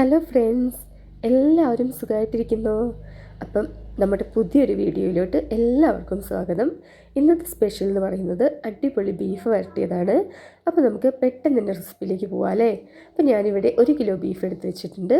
Hello friends എല്ലാവരും സുഖമായിട്ടിരിക്കുന്നു. അപ്പം നമ്മുടെ പുതിയൊരു വീഡിയോയിലോട്ട് എല്ലാവർക്കും സ്വാഗതം. ഇന്നത്തെ സ്പെഷ്യൽ എന്ന് പറയുന്നത് അടിപൊളി ബീഫ് വരട്ടിയതാണ്. അപ്പോൾ നമുക്ക് പെട്ടെന്ന് തന്നെ റെസിപ്പിയിലേക്ക് പോകാം അല്ലേ അപ്പോൾ ഞാനിവിടെ ഒരു കിലോ ബീഫ് എടുത്ത് വെച്ചിട്ടുണ്ട്.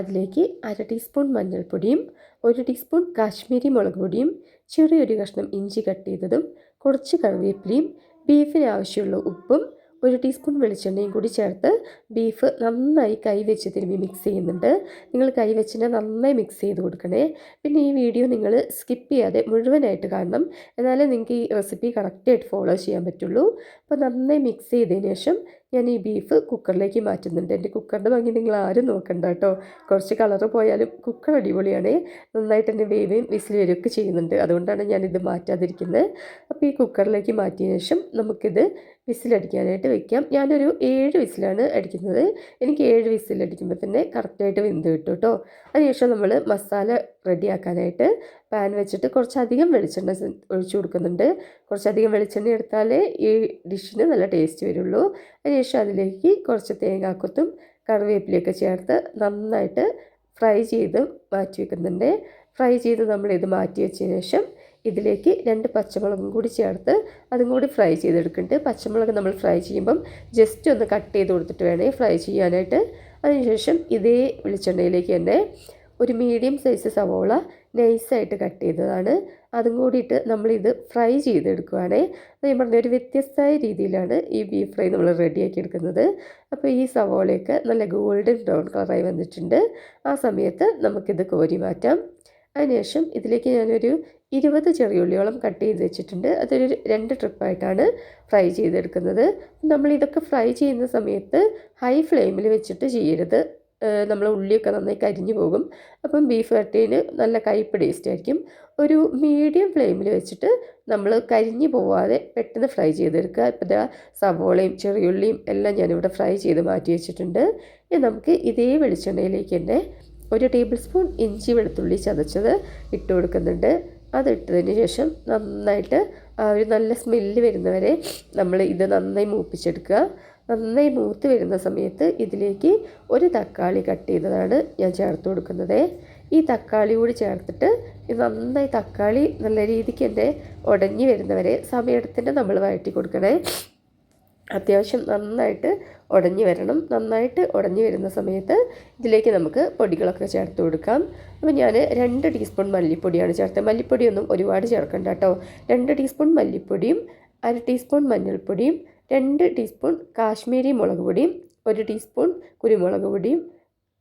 അതിലേക്ക് അര ടീസ്പൂൺ മഞ്ഞൾപ്പൊടിയും ഒരു ടീസ്പൂൺ കാശ്മീരി മുളക് പൊടിയും ചെറിയൊരു കഷ്ണം ഇഞ്ചി കട്ട് ചെയ്തതും കുറച്ച് കറിവേപ്പിലയും ബീഫിന് ആവശ്യമുള്ള ഉപ്പും ഒരു ടീസ്പൂൺ വെളിച്ചെണ്ണയും കൂടി ചേർത്ത് ബീഫ് നന്നായി കൈ വെച്ച് തിരുമ്പി മിക്സ് ചെയ്യുന്നുണ്ട്. നിങ്ങൾ കൈ വെച്ചിട്ട് നന്നായി മിക്സ് ചെയ്ത് കൊടുക്കണേ. പിന്നെ ഈ വീഡിയോ നിങ്ങൾ സ്കിപ്പ് ചെയ്യാതെ മുഴുവനായിട്ട് കാണണം. എന്നാലേ നിങ്ങൾക്ക് ഈ റെസിപ്പി കറക്റ്റായിട്ട് ഫോളോ ചെയ്യാൻ പറ്റുള്ളൂ. അപ്പോൾ നന്നായി മിക്സ് ചെയ്തതിന് ശേഷം ഞാൻ ഈ ബീഫ് കുക്കറിലേക്ക് മാറ്റുന്നുണ്ട്. എന്റെ കുക്കറിന്റെ ഭംഗി നിങ്ങൾ ആരും നോക്കണ്ട കേട്ടോ. കുറച്ച് കളർ പോയാലും കുക്കർ അടിപൊളിയാണ്. നന്നായിട്ട് തന്നെ വേവയും വിസിൽ വരികയൊക്കെ ചെയ്യുന്നുണ്ട്. അതുകൊണ്ടാണ് ഞാനിത് മാറ്റാതിരിക്കുന്നത്. അപ്പോൾ ഈ കുക്കറിലേക്ക് മാറ്റിയതിന് ശേഷം നമുക്കിത് വിസിലടിക്കാനായിട്ട് വെക്കാം. ഞാനൊരു ഏഴ് വിസിലാണ് അടിക്കുന്നത്. എനിക്ക് ഏഴ് വിസിലടിക്കുമ്പോൾ തന്നെ കറക്റ്റായിട്ട് വെന്ത് കിട്ടും കേട്ടോ. അതിനുശേഷം നമ്മൾ മസാല റെഡിയാക്കാനായിട്ട് പാൻ വെച്ചിട്ട് കുറച്ചധികം വെളിച്ചെണ്ണ ഒഴിച്ചു കൊടുക്കുന്നുണ്ട്. കുറച്ചധികം വെളിച്ചെണ്ണ എടുത്താലേ ഈ ഡിഷിന് നല്ല ടേസ്റ്റ് വരുള്ളൂ. അതിനുശേഷം അതിലേക്ക് കുറച്ച് തേങ്ങാക്കൊത്തും കറിവേപ്പിലയൊക്കെ ചേർത്ത് നന്നായിട്ട് ഫ്രൈ ചെയ്ത് മാറ്റി വെക്കുന്നുണ്ട്. ഫ്രൈ ചെയ്ത് നമ്മൾ ഇത് മാറ്റി വെച്ചതിന് ശേഷം ഇതിലേക്ക് രണ്ട് പച്ചമുളകും കൂടി ചേർത്ത് അതും കൂടി ഫ്രൈ ചെയ്തെടുക്കുന്നുണ്ട്. പച്ചമുളക് നമ്മൾ ഫ്രൈ ചെയ്യുമ്പം ജസ്റ്റ് ഒന്ന് കട്ട് ചെയ്ത് കൊടുത്തിട്ട് വേണേ ഫ്രൈ ചെയ്യാനായിട്ട്. അതിനുശേഷം ഇതേ വെളിച്ചെണ്ണയിലേക്ക് തന്നെ ഒരു മീഡിയം സൈസ് സവോള നൈസായിട്ട് കട്ട് ചെയ്തതാണ്. അതും കൂടിയിട്ട് നമ്മളിത് ഫ്രൈ ചെയ്തെടുക്കുവാണേ. ഞാൻ പറഞ്ഞ ഒരു വ്യത്യസ്തമായ രീതിയിലാണ് ഈ ബീഫ് ഫ്രൈ നമ്മൾ റെഡിയാക്കി എടുക്കുന്നത് അപ്പോൾ ഈ സവോളയൊക്കെ നല്ല ഗോൾഡൻ ബ്രൗൺ കളറായി വന്നിട്ടുണ്ട്. ആ സമയത്ത് നമുക്കിത് കോരി മാറ്റാം. അതിനുശേഷം ഇതിലേക്ക് ഞാനൊരു ഇരുപത് ചെറിയുള്ളിയോളം കട്ട് ചെയ്ത് വെച്ചിട്ടുണ്ട്. അതൊരു രണ്ട് ട്രിപ്പായിട്ടാണ് ഫ്രൈ ചെയ്തെടുക്കുന്നത്. നമ്മൾ ഇതൊക്കെ ഫ്രൈ ചെയ്യുന്ന സമയത്ത് ഹൈ ഫ്ലെയിമിൽ വെച്ചിട്ട് ചെയ്യരുത്. നമ്മൾ ഉള്ളിയൊക്കെ നന്നായി കരിഞ്ഞു പോകും. അപ്പം ബീഫ് വരട്ടീന് നല്ല കയ്പ് ടേസ്റ്റ് ആയിരിക്കും. ഒരു മീഡിയം ഫ്ലെയിമിൽ വെച്ചിട്ട് നമ്മൾ കരിഞ്ഞു പോവാതെ പെട്ടെന്ന് ഫ്രൈ ചെയ്തെടുക്കുക. ഇപ്പോൾ ഇതാ സവോളയും ചെറിയുള്ളിയും എല്ലാം ഞാനിവിടെ ഫ്രൈ ചെയ്ത് മാറ്റി വെച്ചിട്ടുണ്ട്. ഇനി നമുക്ക് ഇതേ വെളിച്ചെണ്ണയിലേക്ക് തന്നെ ഒരു ടേബിൾ സ്പൂൺ ഇഞ്ചി വെളുത്തുള്ളി ചതച്ചത് ഇട്ട് കൊടുക്കുന്നുണ്ട്. അതിട്ടതിന് ശേഷം നന്നായിട്ട് ആ ഒരു നല്ല സ്മെല്ല് വരുന്നവരെ നമ്മൾ ഇത് നന്നായി മൂപ്പിച്ചെടുക്കുക. നന്നായി മൂത്ത് വരുന്ന സമയത്ത് ഇതിലേക്ക് ഒരു തക്കാളി കട്ട് ചെയ്തതാണ് ഞാൻ ചേർത്ത് കൊടുക്കുന്നത്. ഈ തക്കാളി കൂടി ചേർത്തിട്ട് നന്നായി തക്കാളി നല്ല രീതിക്ക് തന്നെ ഉടഞ്ഞു വരുന്നവരെ സമയത്തിന് നമ്മൾ വഴറ്റി കൊടുക്കണേ. അത്യാവശ്യം നന്നായിട്ട് ഉടഞ്ഞു വരണം. നന്നായിട്ട് ഉടഞ്ഞു വരുന്ന സമയത്ത് ഇതിലേക്ക് നമുക്ക് പൊടികളൊക്കെ ചേർത്ത് കൊടുക്കാം. അപ്പോൾ ഞാൻ രണ്ട് ടീസ്പൂൺ മല്ലിപ്പൊടിയാണ് ചേർത്തത്. മല്ലിപ്പൊടിയൊന്നും ഒരുപാട് ചേർക്കണ്ട കേട്ടോ. രണ്ട് ടീസ്പൂൺ മല്ലിപ്പൊടിയും അര ടീസ്പൂൺ മഞ്ഞൾപ്പൊടിയും രണ്ട് ടീസ്പൂൺ കാശ്മീരി മുളക് പൊടിയും ഒരു ടീസ്പൂൺ കുരുമുളക് പൊടിയും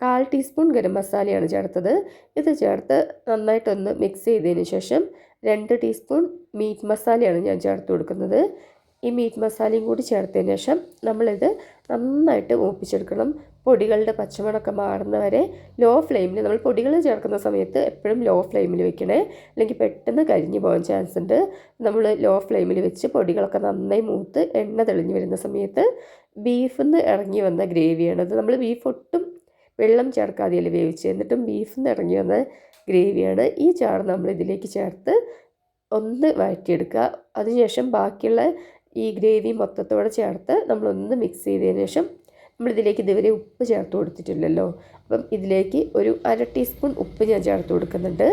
കാൽ ടീസ്പൂൺ ഗരം മസാലയാണ് ചേർത്തത്. ഇത് ചേർത്ത് നന്നായിട്ടൊന്ന് മിക്സ് ചെയ്തതിന് ശേഷം രണ്ട് ടീസ്പൂൺ മീറ്റ് മസാലയാണ് ഞാൻ ചേർത്ത് കൊടുക്കുന്നത്. ഈ മീറ്റ് മസാലയും കൂടി ചേർത്തതിന് ശേഷം നമ്മളിത് നന്നായിട്ട് മൂപ്പിച്ചെടുക്കണം. പൊടികളുടെ പച്ചമണമൊക്കെ മാറുന്നവരെ ലോ ഫ്ലെയിമിൽ നമ്മൾ പൊടികൾ ചേർക്കുന്ന സമയത്ത് എപ്പോഴും ലോ ഫ്ലെയിമിൽ വെക്കണേ. അല്ലെങ്കിൽ പെട്ടെന്ന് കരിഞ്ഞു പോകാൻ ചാൻസ് ഉണ്ട്. നമ്മൾ ലോ ഫ്ലെയിമിൽ വെച്ച് പൊടികളൊക്കെ നന്നായി മൂത്ത് എണ്ണ തെളിഞ്ഞു വരുന്ന സമയത്ത് ബീഫിൽ നിന്ന് ഇറങ്ങി വന്ന ഗ്രേവിയാണ്. അത് നമ്മൾ ബീഫ് ഒട്ടും വെള്ളം ചേർക്കാതെയല്ലേ വേവിച്ച്. എന്നിട്ടും ബീഫിൽ നിന്ന് ഇറങ്ങി വന്ന ഗ്രേവിയാണ്. ഈ ചാറ് നമ്മൾ ഇതിലേക്ക് ചേർത്ത് ഒന്ന് വഴറ്റിയെടുക്കുക. അതിനുശേഷം ബാക്കിയുള്ള ഈ ഗ്രേവി മൊത്തത്തോടെ ചേർത്ത് നമ്മളൊന്ന് മിക്സ് ചെയ്തതിന് ശേഷം നമ്മളിതിലേക്ക് ഇതുവരെ ഉപ്പ് ചേർത്ത് കൊടുത്തിട്ടില്ലല്ലോ. അപ്പം ഇതിലേക്ക് ഒരു അര ടീസ്പൂൺ ഉപ്പ് ഞാൻ ചേർത്ത് കൊടുക്കുന്നുണ്ട്.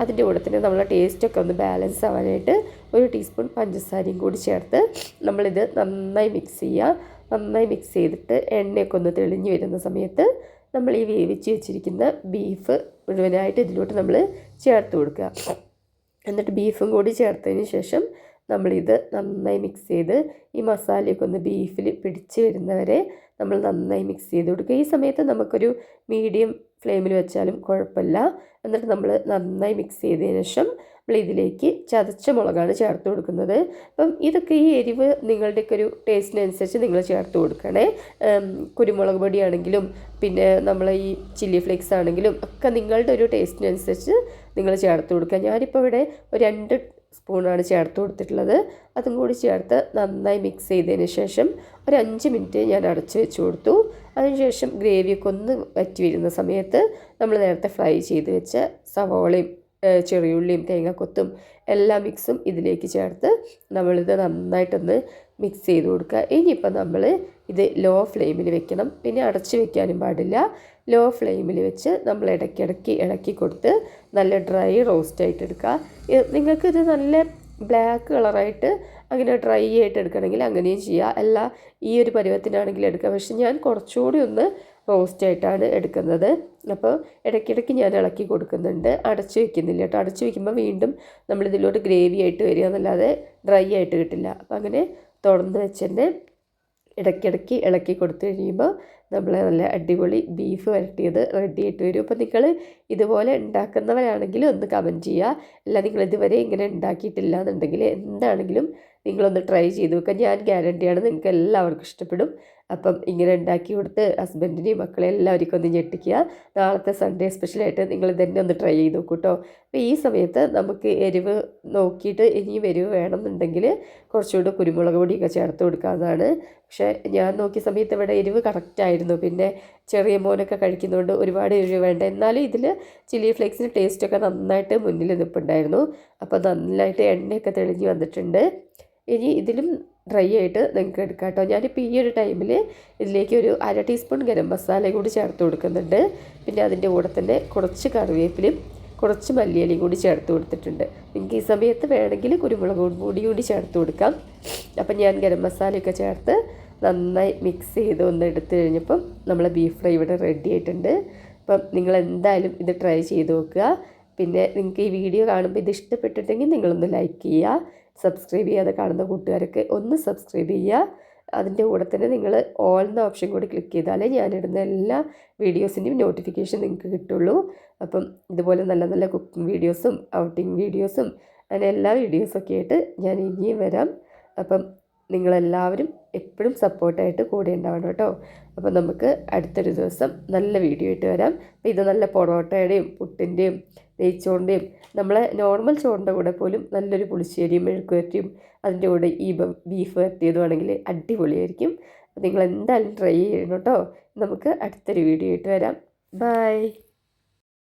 അതിന്റെ കൂടെ തന്നെ നമ്മളെ ടേസ്റ്റൊക്കെ ഒന്ന് ബാലൻസ് ആവാനായിട്ട് ഒരു ടീസ്പൂൺ പഞ്ചസാരയും കൂടി ചേർത്ത് നമ്മളിത് നന്നായി മിക്സ് ചെയ്യുക. നന്നായി മിക്സ് ചെയ്തിട്ട് എണ്ണയൊക്കെ ഒന്ന് തെളിഞ്ഞ് വരുന്ന സമയത്ത് നമ്മൾ ഈ വേവിച്ച് വെച്ചിരിക്കുന്ന ബീഫ് മുഴുവനായിട്ട് ഇതിലോട്ട് നമ്മൾ ചേർത്ത് കൊടുക്കുക. എന്നിട്ട് ബീഫും കൂടി ചേർത്തതിന് ശേഷം നമ്മളിത് നന്നായി മിക്സ് ചെയ്ത് ഈ മസാലയൊക്കെ ഒന്ന് ബീഫിൽ പിടിച്ച് വരുന്നവരെ നമ്മൾ നന്നായി മിക്സ് ചെയ്ത് കൊടുക്കുക. ഈ സമയത്ത് നമുക്കൊരു മീഡിയം ഫ്ലെയിമിൽ വെച്ചാലും കുഴപ്പമില്ല. എന്നിട്ട് നമ്മൾ നന്നായി മിക്സ് ചെയ്തതിന് ശേഷം നമ്മൾ ഇതിലേക്ക് ചതച്ച മുളകാണ് ചേർത്ത് കൊടുക്കുന്നത്. അപ്പം ഇതൊക്കെ ഈ എരിവ് നിങ്ങളുടെയൊക്കെ ഒരു ടേസ്റ്റിനനുസരിച്ച് നിങ്ങൾ ചേർത്ത് കൊടുക്കണേ. കുരുമുളക് പൊടിയാണെങ്കിലും പിന്നെ നമ്മൾ ഈ ചില്ലി ഫ്ലേക്സ് ആണെങ്കിലും ഒക്കെ നിങ്ങളുടെ ഒരു ടേസ്റ്റിനനുസരിച്ച് നിങ്ങൾ ചേർത്ത് കൊടുക്കുക. ഞാനിപ്പോൾ ഇവിടെ ഒരു രണ്ട് സ്പൂണാണ് ചേർത്ത് കൊടുത്തിട്ടുള്ളത്. അതും കൂടി ചേർത്ത് നന്നായി മിക്സ് ചെയ്തതിന് ശേഷം ഒരു അഞ്ച് മിനിറ്റ് ഞാൻ അടച്ച് വെച്ച് കൊടുത്തു. അതിനുശേഷം ഗ്രേവിയൊക്കെ ഒന്ന് വറ്റി വരുന്ന സമയത്ത് നമ്മൾ നേരത്തെ ഫ്രൈ ചെയ്ത് വെച്ച സവോളയും ചെറിയുള്ളിയും തേങ്ങാക്കൊത്തും എല്ലാ മിക്സും ഇതിലേക്ക് ചേർത്ത് നമ്മളിത് നന്നായിട്ടൊന്ന് മിക്സ് ചെയ്ത് കൊടുക്കുക. ഇനിയിപ്പോൾ നമ്മൾ ഇത് ലോ ഫ്ലെയിമിൽ വെക്കണം. പിന്നെ അടച്ച് വെക്കാനും പാടില്ല. ലോ ഫ്ലെയിമിൽ വെച്ച് നമ്മൾ ഇടയ്ക്കിടയ്ക്ക് ഇളക്കി കൊടുത്ത് നല്ല ഡ്രൈ റോസ്റ്റ് ആയിട്ട് എടുക്കുക. നിങ്ങൾക്കിത് നല്ല ബ്ലാക്ക് കളറായിട്ട് അങ്ങനെ ഡ്രൈ ആയിട്ട് എടുക്കണമെങ്കിൽ അങ്ങനെയും ചെയ്യുക അല്ല ഈ ഒരു പരുവത്തിനാണെങ്കിൽ എടുക്കാം പക്ഷെ ഞാൻ കുറച്ചുകൂടി ഒന്ന് റോസ്റ്റ് ആയിട്ടാണ് എടുക്കുന്നത്. അപ്പോൾ ഇടയ്ക്കിടയ്ക്ക് ഞാൻ ഇളക്കി കൊടുക്കുന്നുണ്ട്. അടച്ചു വെക്കുന്നില്ല കേട്ടോ. അടച്ചു വെക്കുമ്പോൾ വീണ്ടും നമ്മളിതിലോട്ട് ഗ്രേവി ആയിട്ട് വരിക എന്നല്ലാതെ ഡ്രൈ ആയിട്ട് കിട്ടില്ല. അപ്പോൾ അങ്ങനെ തുറന്ന് വെച്ച് തന്നെ ഇടയ്ക്കിടയ്ക്ക് ഇളക്കി കൊടുത്തു കഴിയുമ്പോൾ നമ്മൾ നല്ല അടിപൊളി ബീഫ് വരട്ടിയത് റെഡി ആയിട്ട് വരും. അപ്പോൾ നിങ്ങൾ ഇതുപോലെ ഉണ്ടാക്കുന്നവരാണെങ്കിൽ ഒന്ന് കമന്റ് ചെയ്യുക. അല്ല നിങ്ങൾ ഇതുവരെ ഇങ്ങനെ ഉണ്ടാക്കിയിട്ടില്ല എന്നുണ്ടെങ്കിൽ എന്താണെങ്കിലും നിങ്ങളൊന്ന് ട്രൈ ചെയ്ത് നോക്കുക. ഞാൻ ഗ്യാരണ്ടിയാണ് നിങ്ങൾക്ക് എല്ലാവർക്കും ഇഷ്ടപ്പെടും. അപ്പം ഇങ്ങനെ ഉണ്ടാക്കി കൊടുത്ത് ഹസ്ബൻഡിനെയും മക്കളെ എല്ലാവർക്കും ഒന്ന് ഞെട്ടിക്കുക. നാളത്തെ സൺഡേ സ്പെഷ്യലായിട്ട് നിങ്ങൾ തന്നെ ഒന്ന് ട്രൈ ചെയ്ത് നോക്കൂ കേട്ടോ അപ്പോൾ ഈ സമയത്ത് നമുക്ക് എരിവ് നോക്കിയിട്ട് ഇനിയും എരിവ് വേണമെന്നുണ്ടെങ്കിൽ കുറച്ചുകൂടെ കുരുമുളക് പൊടിയൊക്കെ ചേർത്ത് കൊടുക്കാവുന്നതാണ്. പക്ഷേ ഞാൻ നോക്കിയ സമയത്ത് ഇവിടെ എരിവ് കറക്റ്റായിരുന്നു പിന്നെ ചെറിയ മോനൊക്കെ കഴിക്കുന്നതുകൊണ്ട് ഒരുപാട് എരിവ് വേണ്ട. എന്നാലും ഇതിൽ ചില്ലി ഫ്ലേക്സിന്റെ ടേസ്റ്റൊക്കെ നന്നായിട്ട് മുന്നിൽ നിൽപ്പുണ്ടായിരുന്നു. അപ്പോൾ നന്നായിട്ട് എണ്ണയൊക്കെ തെളിഞ്ഞ് വന്നിട്ടുണ്ട്. ഇനി ഇതിലും ഡ്രൈ ആയിട്ട് നിങ്ങൾക്ക് എടുക്കാം കേട്ടോ. ഞാനിപ്പോൾ ഈ ഒരു ടൈമിൽ ഇതിലേക്ക് ഒരു അര ടീസ്പൂൺ ഗരം മസാല കൂടി ചേർത്ത് കൊടുക്കുന്നുണ്ട്. പിന്നെ അതിന്റെ കൂടെ തന്നെ കുറച്ച് കറിവേപ്പിലും കുറച്ച് മല്ലിയിലയും കൂടി ചേർത്ത് കൊടുത്തിട്ടുണ്ട്. നിങ്ങൾക്ക് ഈ സമയത്ത് വേണമെങ്കിൽ കുരുമുളക് പൊടി കൂടി ചേർത്ത് കൊടുക്കാം. അപ്പം ഞാൻ ഗരം മസാലയൊക്കെ ചേർത്ത് നന്നായി മിക്സ് ചെയ്ത് ഒന്ന് എടുത്തു കഴിഞ്ഞപ്പം നമ്മളെ ബീഫ് ഫ്രൈ ഇവിടെ റെഡി ആയിട്ടുണ്ട്. അപ്പം നിങ്ങൾ എന്തായാലും ഇത് ട്രൈ ചെയ്ത് നോക്കുക. പിന്നെ നിങ്ങൾക്ക് ഈ വീഡിയോ കാണുമ്പോൾ ഇത് ഇഷ്ടപ്പെട്ടിട്ടുണ്ടെങ്കിൽ നിങ്ങളൊന്ന് ലൈക്ക് ചെയ്യുക. സബ്സ്ക്രൈബ് ചെയ്യാതെ കാണുന്ന കൂട്ടുകാരൊക്കെ ഒന്ന് സബ്സ്ക്രൈബ് ചെയ്യുക. അതിന്റെ കൂടെ തന്നെ നിങ്ങൾ ഓൾ എന്ന ഓപ്ഷൻ കൂടി ക്ലിക്ക് ചെയ്താലേ ഞാനിടുന്ന എല്ലാ വീഡിയോസിന്റെയും നോട്ടിഫിക്കേഷൻ നിങ്ങൾക്ക് കിട്ടുള്ളൂ. അപ്പം ഇതുപോലെ നല്ല നല്ല കുക്കിംഗ് വീഡിയോസും ഔട്ടിംഗ് വീഡിയോസും അങ്ങനെ എല്ലാ വീഡിയോസൊക്കെ ആയിട്ട് ഞാൻ ഇനിയും വരാം. അപ്പം നിങ്ങളെല്ലാവരും എപ്പോഴും സപ്പോർട്ടായിട്ട് കൂടെ ഉണ്ടാവണം കേട്ടോ. അപ്പോൾ നമുക്ക് അടുത്തൊരു ദിവസം നല്ല വീഡിയോ ആയിട്ട് വരാം. അപ്പോൾ ഇത് നല്ല പൊറോട്ടയുടെയും പുട്ടിന്റെയും നെയ്ച്ചോറിന്റെയും നമ്മളെ നോർമൽ ചോറിന്റെ കൂടെ പോലും നല്ലൊരു പുളിശ്ശേരിയും മെഴുക്കുവരട്ടിയും അതിന്റെ കൂടെ ഈ ബീഫ് വരട്ടിയതുമാണെങ്കിൽ അടിപൊളിയായിരിക്കും. നിങ്ങൾ എന്തായാലും ട്രൈ ചെയ്യണം കേട്ടോ. നമുക്ക് അടുത്തൊരു വീഡിയോ ആയിട്ട് വരാം. ബൈ